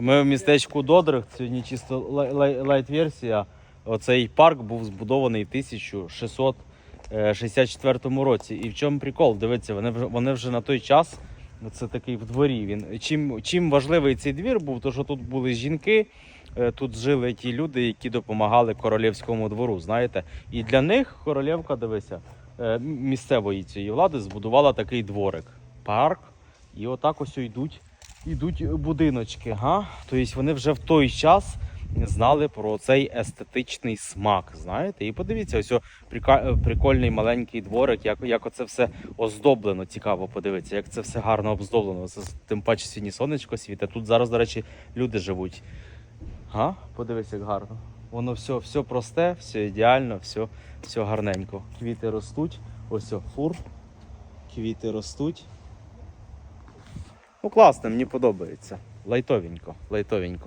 Ми в містечку Додрих, сьогодні чисто лай- лай- лайт-версія. Оцей парк був збудований в 1664 році. І в чому прикол? Дивіться, вони вже, вони вже на той час, це такий в дворі. Він, чим, чим важливий цей двір був, то що тут були жінки, е, тут жили ті люди, які допомагали королівському двору, знаєте. І для них королівка, дивися, е, місцевої цієї влади збудувала такий дворик, парк. І отак ось йдуть ідуть будиночки. Га? Тобто вони вже в той час знали про цей естетичний смак. Знаєте? І подивіться, ось прикольний маленький дворик, як, як оце все оздоблено. Цікаво подивитися, як це все гарно обздоблено. Це, тим паче сьогодні сонечко світе. Тут зараз, до речі, люди живуть. Га? Подивись, як гарно. Воно все, все просте, все ідеально, все, все гарненько. Квіти ростуть. Ось фур. Квіти ростуть. Ну, класно, мені подобається. Лайтовенько, лайтовенько.